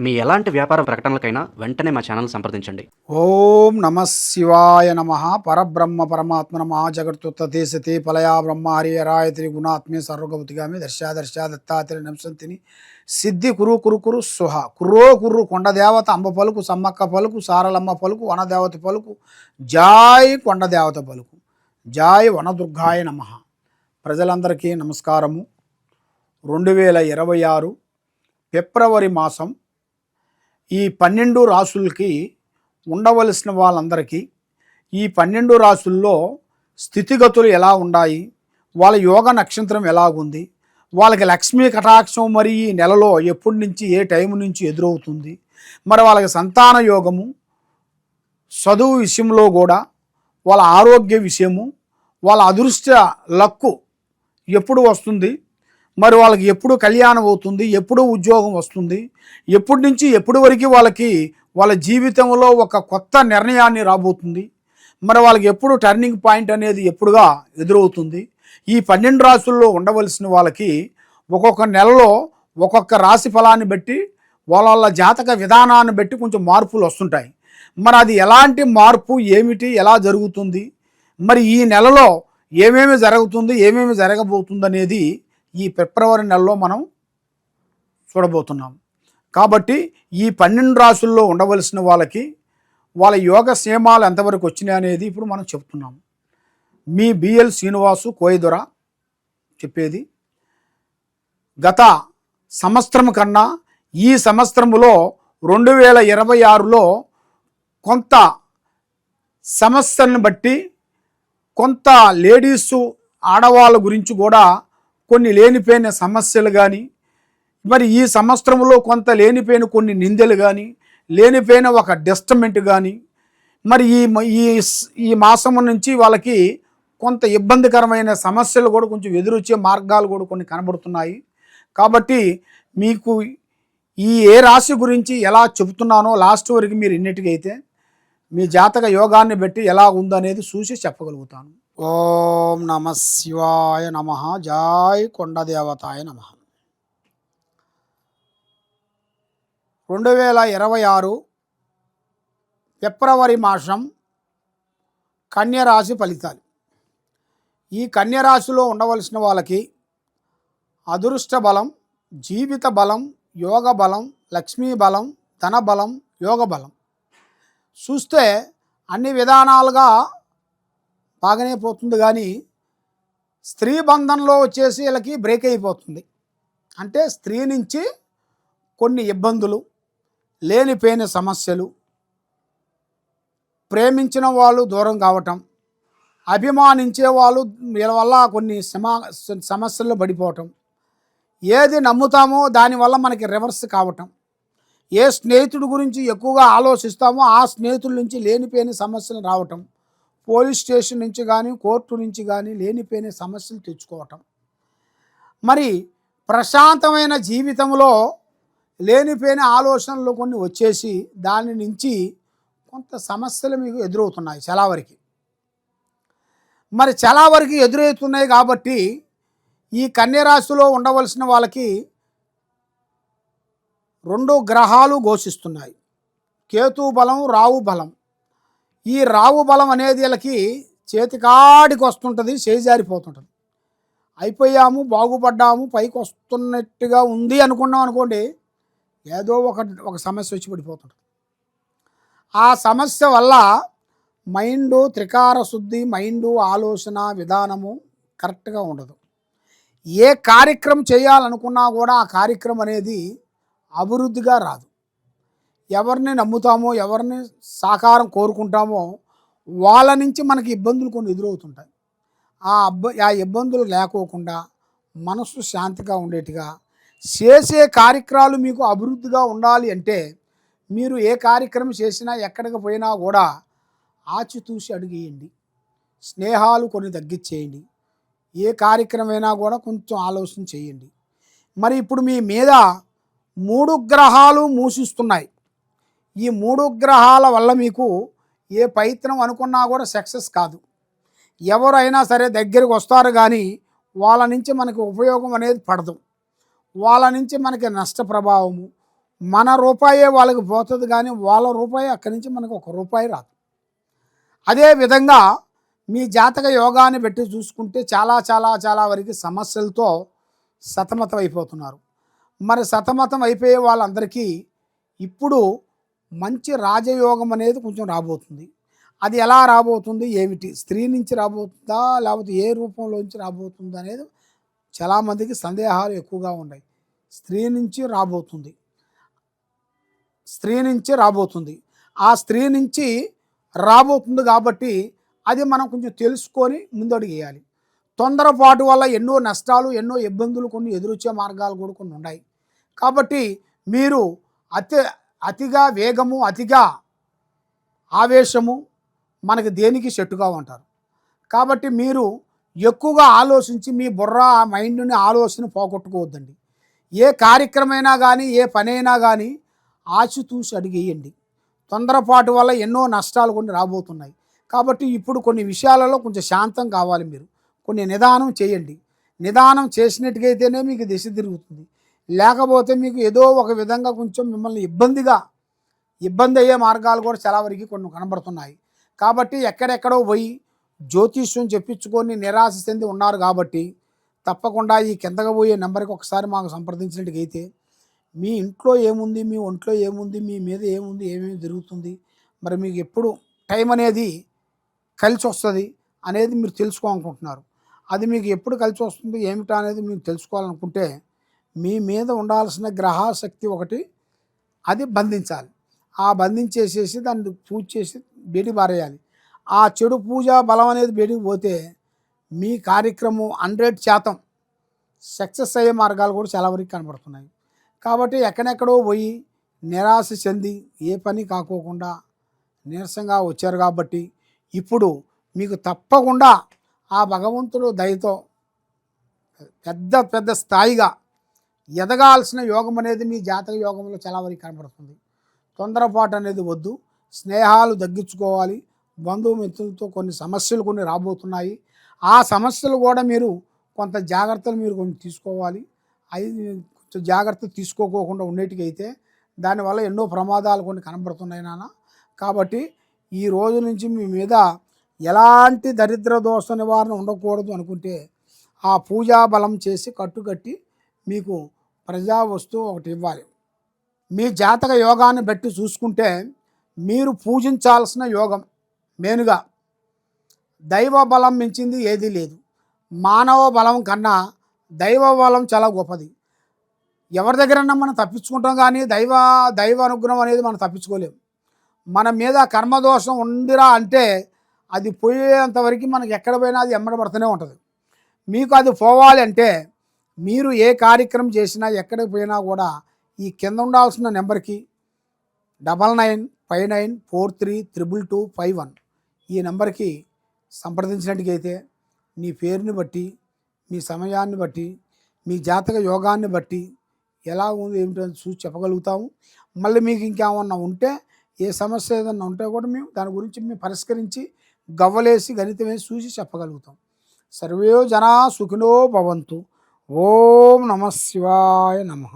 మీ ఎలాంటి వ్యాపార ప్రకటనలకైనా వెంటనే మా ఛానల్ సంప్రదించండి. ఓం నమ శివాయ నమ. పరబ్రహ్మ పరమాత్మ నమ. జగత్తుత్త దేశతి పలయా బ్రహ్మ. హరియరాయ త్రి గుణాత్మే సర్వగౌతిగామి దర్శా దర్శా దత్తాత్రి నమసంతిని సిద్ధి కురు కురు కురు సుహ. కుర్రో కుర్రు కొండ దేవత అంబ పలుకు సమ్మక్క పలుకు సారలమ్మ పలుకు వనదేవత పలుకు. జాయ్ కొండ దేవత పలుకు. జాయ్ వనదుర్గాయ నమ. ప్రజలందరికీ నమస్కారము. రెండు వేల ఇరవై ఆరు ఫిబ్రవరి మాసం ఈ పన్నెండు రాసులకి ఉండవలసిన వాళ్ళందరికీ ఈ పన్నెండు రాసుల్లో స్థితిగతులు ఎలా ఉన్నాయి వాళ్ళ యోగ నక్షత్రం ఎలాగుంది వాళ్ళకి లక్ష్మీ కటాక్షం మరి ఈ నెలలో ఎప్పటి నుంచి ఏ టైం నుంచి ఎదురవుతుంది మరి వాళ్ళకి సంతాన యోగము చదువు విషయంలో కూడా వాళ్ళ ఆరోగ్య విషయము వాళ్ళ అదృష్ట లక్కు ఎప్పుడు వస్తుంది మరి వాళ్ళకి ఎప్పుడు కళ్యాణం అవుతుంది ఎప్పుడు ఉద్యోగం వస్తుంది ఎప్పటి నుంచి ఎప్పటి వరకు వాళ్ళకి వాళ్ళ జీవితంలో ఒక కొత్త నిర్ణయాన్ని రాబోతుంది మరి వాళ్ళకి ఎప్పుడు టర్నింగ్ పాయింట్ అనేది ఎప్పుడుగా ఎదురవుతుంది ఈ పన్నెండు రాసుల్లో ఉండవలసిన వాళ్ళకి ఒక్కొక్క నెలలో ఒక్కొక్క రాశి ఫలాన్ని బట్టి వాళ్ళ వాళ్ళ జాతక విధానాన్ని బట్టి కొంచెం మార్పులు వస్తుంటాయి. మరి అది ఎలాంటి మార్పు ఏమిటి ఎలా జరుగుతుంది మరి ఈ నెలలో ఏమేమి జరుగుతుంది ఏమేమి జరగబోతుంది అనేది ఈ ఫిబ్రవరి నెలలో మనం చూడబోతున్నాం. కాబట్టి ఈ పన్నెండు రాసుల్లో ఉండవలసిన వాళ్ళకి వాళ్ళ యోగ క్షేమాలు ఎంతవరకు వచ్చినాయి అనేది ఇప్పుడు మనం చెప్తున్నాం. మీ బిఎల్ శ్రీనివాసు కోయదొర చెప్పేది గత సంవత్సరం కన్నా ఈ సంవత్సరంలో రెండు వేల ఇరవై ఆరులో కొంత సమస్యలను బట్టి కొంత లేడీసు ఆడవాళ్ళ గురించి కూడా కొన్ని లేనిపోయిన సమస్యలు కానీ మరి ఈ సంవత్సరంలో కొంత లేనిపోయిన కొన్ని నిందలు కానీ లేనిపోయిన ఒక డిస్టమెంట్ కానీ మరి ఈ ఈ ఈ మాసం నుంచి వాళ్ళకి కొంత ఇబ్బందికరమైన సమస్యలు కూడా కొంచెం ఎదురొచ్చే మార్గాలు కూడా కొన్ని కనబడుతున్నాయి. కాబట్టి మీకు ఈ ఏ రాశి గురించి ఎలా చెబుతున్నానో లాస్ట్ వరకు మీరు ఇన్నిటికైతే మీ జాతక యోగాన్ని బట్టి ఎలా ఉందనేది చూసి చెప్పగలుగుతాను. ఓం నమ శివాయ నమ జాయ్ కొండదేవతాయ నమ. రెండు వేల ఇరవై ఆరు ఫిబ్రవరి మాసం కన్యరాశి ఫలితాలు. ఈ కన్యరాశిలో ఉండవలసిన వాళ్ళకి అదృష్ట బలం జీవిత బలం యోగ బలం లక్ష్మీ బలం ధన బలం యోగ బలం. చూస్తే అన్ని విధానాలుగా బాగానే పోతుంది కానీ స్త్రీ బంధంలో వచ్చేసి వీళ్ళకి బ్రేక్ అయిపోతుంది. అంటే స్త్రీ నుంచి కొన్ని ఇబ్బందులు లేనిపోయిన సమస్యలు ప్రేమించిన వాళ్ళు దూరం కావటం అభిమానించే వాళ్ళు వీళ్ళ వల్ల కొన్ని సమా సమస్యల్లో పడిపోవటం. ఏది నమ్ముతామో దానివల్ల మనకి రివర్స్ కావటం. ఏ స్నేహితుడి గురించి ఎక్కువగా ఆలోచిస్తామో ఆ స్నేహితుల నుంచి లేనిపోయిన సమస్యలు రావటం. పోలీస్ స్టేషన్ నుంచి కానీ కోర్టు నుంచి కానీ లేనిపోయిన సమస్యలు తెచ్చుకోవటం. మరి ప్రశాంతమైన జీవితంలో లేనిపోయిన ఆలోచనలు కొన్ని వచ్చేసి దాని నుంచి కొంత సమస్యలు మీకు ఎదురవుతున్నాయి చాలా వరకు మరి చాలా వరకు ఎదురవుతున్నాయి కాబట్టి ఈ కన్యరాశిలో ఉండవలసిన వాళ్ళకి రెండు గ్రహాలు ఘోషిస్తున్నాయి. కేతు బలం రావు బలం. ఈ రావు బలం అనేది వీళ్ళకి చేతికాడికి వస్తుంటుంది చేజారిపోతుంటుంది. అయిపోయాము బాగుపడ్డాము పైకి వస్తున్నట్టుగా ఉంది అనుకున్నాం అనుకోండి ఏదో ఒక ఒక సమస్య వచ్చి పడిపోతుంటుంది. ఆ సమస్య వల్ల మైండు త్రికార శుద్ధి మైండు ఆలోచన విధానము కరెక్ట్గా ఉండదు. ఏ కార్యక్రమం చేయాలనుకున్నా కూడా ఆ కార్యక్రమం అనేది అభివృద్ధిగా రాదు. ఎవరిని నమ్ముతామో ఎవరిని సాకారం కోరుకుంటామో వాళ్ళ నుంచి మనకి ఇబ్బందులు కొన్ని ఎదురవుతుంటాయి. ఆ అబ్బ ఆ ఇబ్బందులు లేకోకుండా మనసు శాంతిగా ఉండేట్టుగా చేసే కార్యక్రమాలు మీకు అభివృద్ధిగా ఉండాలి అంటే మీరు ఏ కార్యక్రమం చేసినా ఎక్కడికి పోయినా కూడా ఆచితూసి అడిగేయండి. స్నేహాలు కొన్ని తగ్గించేయండి. ఏ కార్యక్రమైనా కూడా కొంచెం ఆలోచన చేయండి. మరి ఇప్పుడు మీ మీద మూడు గ్రహాలు మూసిస్తున్నాయి. ఈ మూడు గ్రహాల వల్ల మీకు ఏ ప్రయత్నం అనుకున్నా కూడా సక్సెస్ కాదు. ఎవరైనా సరే దగ్గరికి వస్తారు కానీ వాళ్ళ నుంచి మనకి ఉపయోగం అనేది పడదు. వాళ్ళ నుంచి మనకి నష్ట ప్రభావము మన రూపాయే వాళ్ళకి పోతుంది కానీ వాళ్ళ రూపాయి అక్కడి నుంచి మనకు ఒక రూపాయి రాదు. అదే విధంగా మీ జాతక యోగాన్ని పెట్టి చూసుకుంటే చాలా చాలా చాలా వరకు సమస్యలతో సతమతం అయిపోతున్నారు మరి సతమతం అయిపోయే వాళ్ళందరికీ ఇప్పుడు మంచి రాజయోగం అనేది కొంచెం రాబోతుంది. అది ఎలా రాబోతుంది? ఏమిటి? స్త్రీ నుంచి రాబోతుందా? లేకపోతే ఏ రూపంలోంచి రాబోతుంది అనేది చాలామందికి సందేహాలు ఎక్కువగా ఉన్నాయి. స్త్రీ నుంచి రాబోతుంది. స్త్రీ నుంచి రాబోతుంది. ఆ స్త్రీ నుంచి రాబోతుంది కాబట్టి అది మనం కొంచెం తెలుసుకొని ముందడుగేయాలి. తొందరపాటు వల్ల ఎన్నో నష్టాలు ఎన్నో ఇబ్బందులు కొన్ని ఎదురొచ్చే మార్గాలు కూడా కొన్ని ఉన్నాయి. కాబట్టి మీరు అతి అతిగా వేగము అతిగా ఆవేశము మనకి దేనికి చెట్టుగా ఉంటారు కాబట్టి మీరు ఎక్కువగా ఆలోచించి మీ బుర్ర ఆ మైండ్ని ఆలోచన పోగొట్టుకోవద్దండి. ఏ కార్యక్రమైనా కానీ ఏ పనైనా కానీ ఆచితూసి అడిగేయండి. తొందరపాటు వల్ల ఎన్నో నష్టాలు కొన్ని రాబోతున్నాయి. కాబట్టి ఇప్పుడు కొన్ని విషయాలలో కొంచెం శాంతం కావాలి మీరు. కొన్ని నిదానం చేయండి. నిదానం చేసినట్టుగైతేనే మీకు దిశ తిరుగుతుంది. లేకపోతే మీకు ఏదో ఒక విధంగా కొంచెం మిమ్మల్ని ఇబ్బందిగా ఇబ్బంది అయ్యే మార్గాలు కూడా చాలా వరకు కొన్ని కనబడుతున్నాయి. కాబట్టి ఎక్కడెక్కడో పోయి జ్యోతిష్యం చెప్పించుకొని నిరాశ చెంది ఉన్నారు కాబట్టి తప్పకుండా ఈ కిందగా పోయే నెంబర్కి ఒకసారి మాకు సంప్రదించినట్టుగైతే మీ ఇంట్లో ఏముంది మీ ఒంట్లో ఏముంది మీ మీద ఏముంది ఏమేమి జరుగుతుంది మరి మీకు ఎప్పుడు టైం అనేది కలిసి వస్తుంది అనేది మీరు తెలుసుకోవాలనుకుంటున్నారు. అది మీకు ఎప్పుడు కలిసి వస్తుంది ఏమిటా అనేది మీరు తెలుసుకోవాలనుకుంటే మీ మీద ఉండాల్సిన గ్రహాశక్తి ఒకటి అది బంధించాలి. ఆ బంధించేసేసి దాన్ని పూజ చేసి బయటికి పారేయాలి. ఆ చెడు పూజ బలం అనేది బయటికి పోతే మీ కార్యక్రమం హండ్రెడ్ శాతం సక్సెస్ అయ్యే మార్గాలు కూడా చాలా వరకు కనబడుతున్నాయి. కాబట్టి ఎక్కడెక్కడో పోయి నిరాశ చెంది ఏ పని కాకోకుండా నీరసంగా వచ్చారు కాబట్టి ఇప్పుడు మీకు తప్పకుండా ఆ భగవంతుడు దయతో పెద్ద పెద్ద స్థాయిగా ఎదగాల్సిన యోగం అనేది మీ జాతక యోగంలో చాలా వరకు కనబడుతుంది తొందరపాటు అనేది వద్దు. స్నేహాలు తగ్గించుకోవాలి. బంధుమిత్రులతో కొన్ని సమస్యలు కొన్ని రాబోతున్నాయి. ఆ సమస్యలు కూడా మీరు కొంత జాగ్రత్తలు మీరు కొంచెం తీసుకోవాలి. అవి కొంచెం జాగ్రత్త తీసుకోకోకుండా ఉండేటికైతే దానివల్ల ఎన్నో ప్రమాదాలు కొన్ని కనబడుతున్నాయి నాన్న. కాబట్టి ఈ రోజు నుంచి మీ మీద ఎలాంటి దరిద్ర దోష నివారణ ఉండకూడదు అనుకుంటే ఆ పూజా బలం చేసి కట్టుకట్టి మీకు ప్రజా వస్తువు ఒకటి ఇవ్వాలి. మీ జాతక యోగాన్ని బట్టి చూసుకుంటే మీరు పూజించాల్సిన యోగం మెయిన్గా దైవ బలం మించింది ఏదీ లేదు. మానవ బలం కన్నా దైవ బలం చాలా గొప్పది. ఎవరి దగ్గరన్నా మనం తప్పించుకుంటాం కానీ దైవ దైవ అనుగ్రహం అనేది మనం తప్పించుకోలేం. మన మీద కర్మదోషం ఉందిరా అంటే అది పోయేంతవరకు మనకి ఎక్కడ పోయినా అది ఎమ్మడబడుతూనే ఉంటుంది. మీకు అది పోవాలి అంటే మీరు ఏ కార్యక్రమం చేసినా ఎక్కడికి పోయినా కూడా ఈ కింద ఉండాల్సిన నెంబర్కి double nine five nine four three triple two five one ఈ నెంబర్కి సంప్రదించినట్టుగైతే మీ పేరుని బట్టి మీ సమయాన్ని బట్టి మీ జాతక యోగాన్ని బట్టి ఎలా ఉంది ఏమిటో చూసి చెప్పగలుగుతాము. మళ్ళీ మీకు ఇంకేమన్నా ఉంటే ఏ సమస్య ఏదన్నా ఉంటే కూడా మేము దాని గురించి మేము పరిష్కరించి గవ్వలేసి గణితం వేసి చూసి చెప్పగలుగుతాం. సర్వే జనా సుఖినో భవంతు. ఓం నమ శివాయ నమః